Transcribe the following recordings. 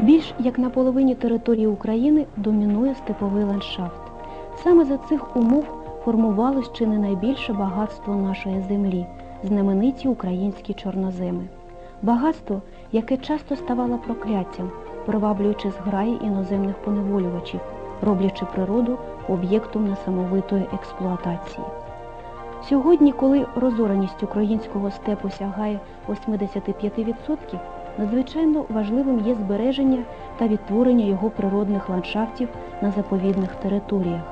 Більш як на половині території України домінує степовий ландшафт. Саме за цих умов формувалось чи не найбільше багатство нашої землі, знамениті українські чорноземи. Багатство, яке часто ставало прокляттям, приваблюючи зграї іноземних поневолювачів, роблячи природу об'єктом несамовитої експлуатації. Сьогодні, коли розореність українського степу сягає 85%, надзвичайно важливим є збереження та відтворення його природних ландшафтів на заповідних територіях.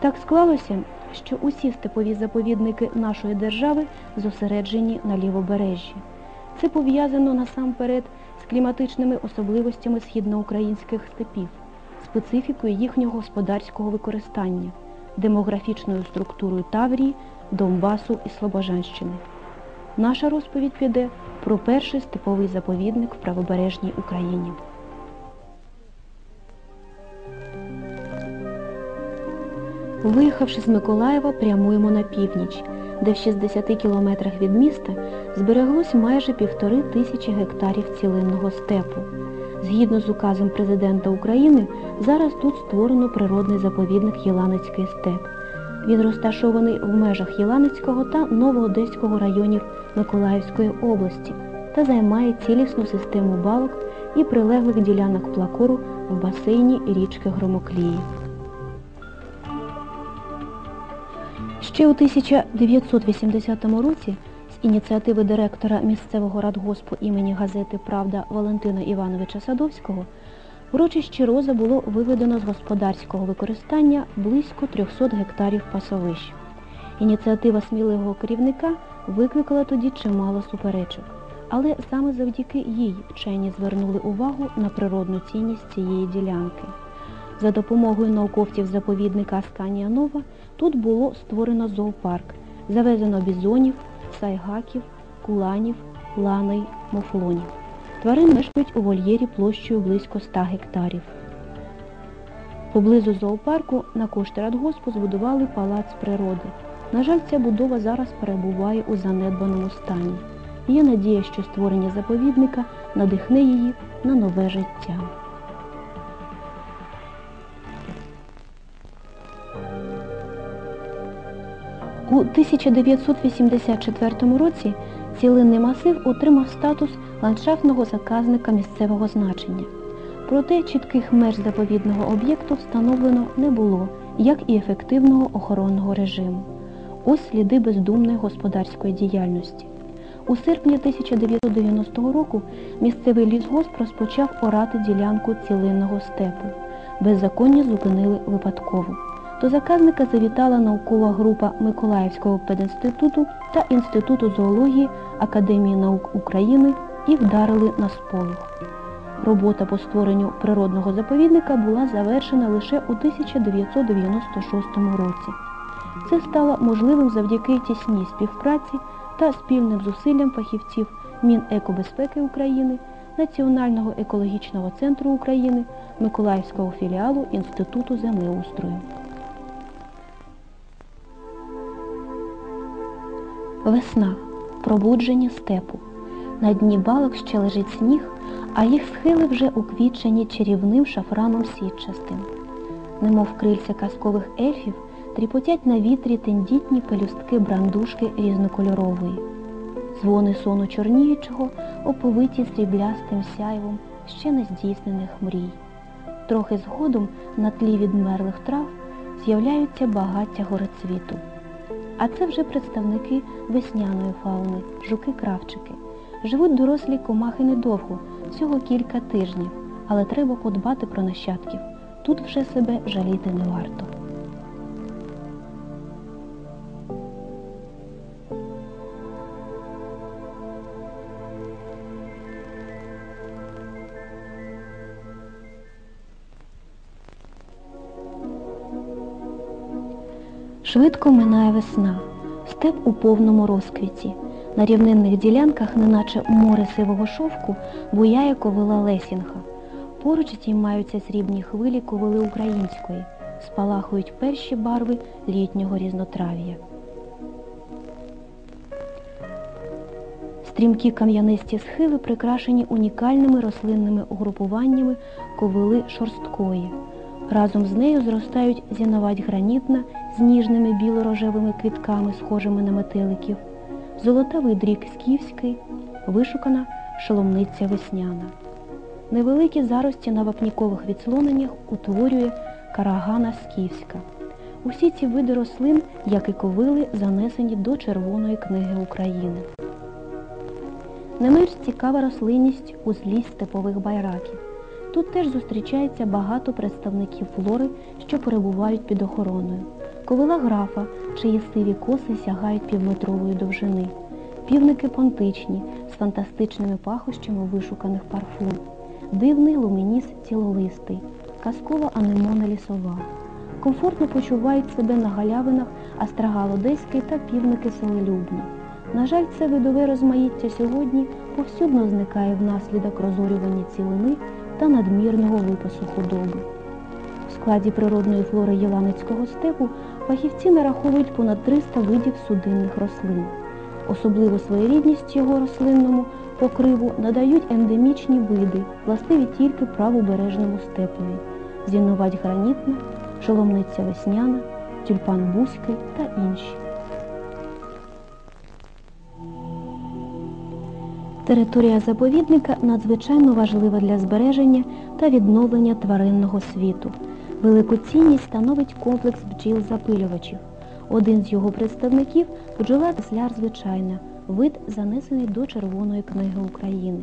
Так склалося, що усі степові заповідники нашої держави зосереджені на лівобережжі. Це пов'язано насамперед з кліматичними особливостями східноукраїнських степів, специфікою їхнього господарського використання, демографічною структурою Таврії, Донбасу і Слобожанщини. Наша розповідь піде про перший степовий заповідник в правобережній Україні. Виїхавши з Миколаєва, прямуємо на північ, де в 60 кілометрах від міста збереглось майже півтори тисячі гектарів цілинного степу. Згідно з указом президента України, зараз тут створено природний заповідник Єланицький степ. Він розташований в межах Єланицького та Новоодеського районів Миколаївської області та займає цілісну систему балок і прилеглих ділянок плакору в басейні річки Громоклії. Ще у 1980 році з ініціативи директора місцевого радгоспу імені газети Правда Валентина Івановича Садовського в урочищі Роза було виведено з господарського використання близько 300 гектарів пасовищ. Ініціатива сміливого керівника викликала тоді чимало суперечок, але саме завдяки їй вчені звернули увагу на природну цінність цієї ділянки. За допомогою науковців заповідника Асканія Нова тут було створено зоопарк, завезено бізонів, сайгаків, куланів, ланей, муфлонів. Тварин мешкають у вольєрі площею близько 100 гектарів. Поблизу зоопарку на кошти радгоспу збудували палац природи. На жаль, ця будова зараз перебуває у занедбаному стані. Є надія, що створення заповідника надихне її на нове життя. У 1984 році цілинний масив отримав статус ландшафтного заказника місцевого значення. Проте чітких меж заповідного об'єкту встановлено не було, як і ефективного охоронного режиму. Ось сліди бездумної господарської діяльності. У серпні 1990 року місцевий лісгосп розпочав орати ділянку цілинного степу. Беззаконня зупинили випадково. До заказника завітала наукова група Миколаївського пединституту та Інституту зоології Академії наук України і вдарили на сполох. Робота по створенню природного заповідника була завершена лише у 1996 році. Це стало можливим завдяки тісній співпраці та спільним зусиллям фахівців Мінекобезпеки України, Національного екологічного центру України, Миколаївського філіалу Інституту землеустрою. Весна. Пробудження степу. На дні балок ще лежить сніг, а їх схили вже уквітчені чарівним шафраном сітчастим. Немов крильця казкових ельфів, тріпотять на вітрі тендітні пелюстки брандушки різнокольорової. Дзвони сону чорніючого оповиті сріблястим сяйвом ще не здійснених мрій. Трохи згодом на тлі відмерлих трав з'являються багаття горецвіту. А це вже представники весняної фауни, жуки-кравчики. Живуть дорослі комахи недовго, всього кілька тижнів, але треба подбати про нащадків. Тут вже себе жаліти не варто. Швидко минає весна, степ у повному розквіті. На рівнинних ділянках, неначе море сивого шовку, буяє ковила Лесінга. Поруч здіймаються срібні хвилі ковили української, спалахують перші барви літнього різнотрав'я. Стрімкі кам'янисті схили прикрашені унікальними рослинними угрупуваннями ковили шорсткої. Разом з нею зростають зіновать гранітна з ніжними біло-рожевими квітками, схожими на метеликів, золотавий дрік скіфський, вишукана шоломниця весняна. Невеликі зарості на вапнікових відслоненнях утворює карагана скіфська. Усі ці види рослин, як і ковили, занесені до Червоної книги України. Не менш цікава рослинність у злі степових байраків. Тут теж зустрічається багато представників флори, що перебувають під охороною. Ковила графа, чиї сиві коси сягають півметрової довжини, півники понтичні з фантастичними пахощами вишуканих парфум, дивний лумініс цілолистий, казкова анемона лісова. Комфортно почувають себе на галявинах астрагал одеський та півники солелюбні. На жаль, це видове розмаїття сьогодні повсюдно зникає внаслідок розорювання цілини та надмірного випасу худоби. В складі природної флори Єланицького степу фахівці нараховують понад 300 видів судинних рослин. Особливу своєрідність його рослинному покриву надають ендемічні види, властиві тільки правобережному степові – зіновать гранітна, шоломниця весняна, тюльпан бузький та інші. Територія заповідника надзвичайно важлива для збереження та відновлення тваринного світу. Велику цінність становить комплекс бджіл-запилювачів. Один з його представників бджола тесляр звичайна, вид занесений до Червоної книги України.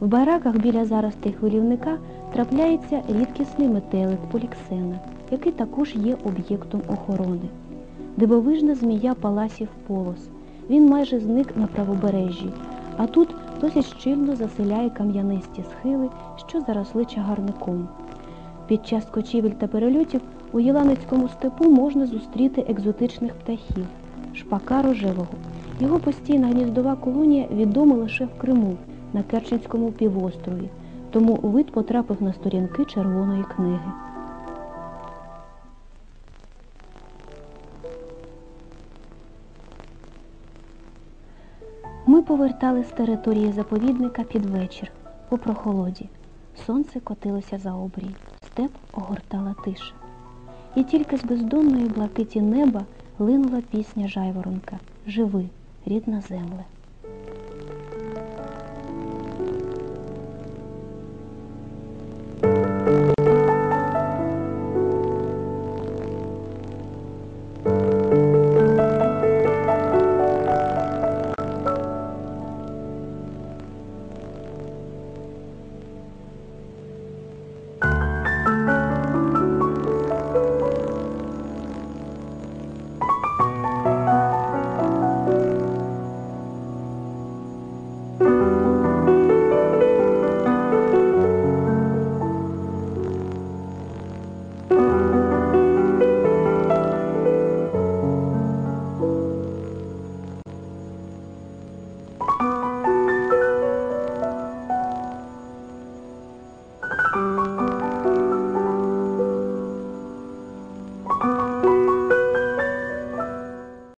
В бараках біля заростей хвилівника трапляється рідкісний метелик поліксена, який також є об'єктом охорони. Дивовижна змія паласів полос. Він майже зник на правобережжі, а тут досить щільно заселяє кам'янисті схили, що заросли чагарником. Під час кочівель та перельотів у Єланицькому степу можна зустріти екзотичних птахів шпака рожевого. Його постійна гніздова колонія відома лише в Криму, на Керченському півострові, тому вид потрапив на сторінки Червоної книги. Повертали з території заповідника під вечір, по прохолоді. Сонце котилося за обрій, степ огортала тиша. І тільки з бездонної блакиті неба линула пісня жайворонка Живи, рідна земле.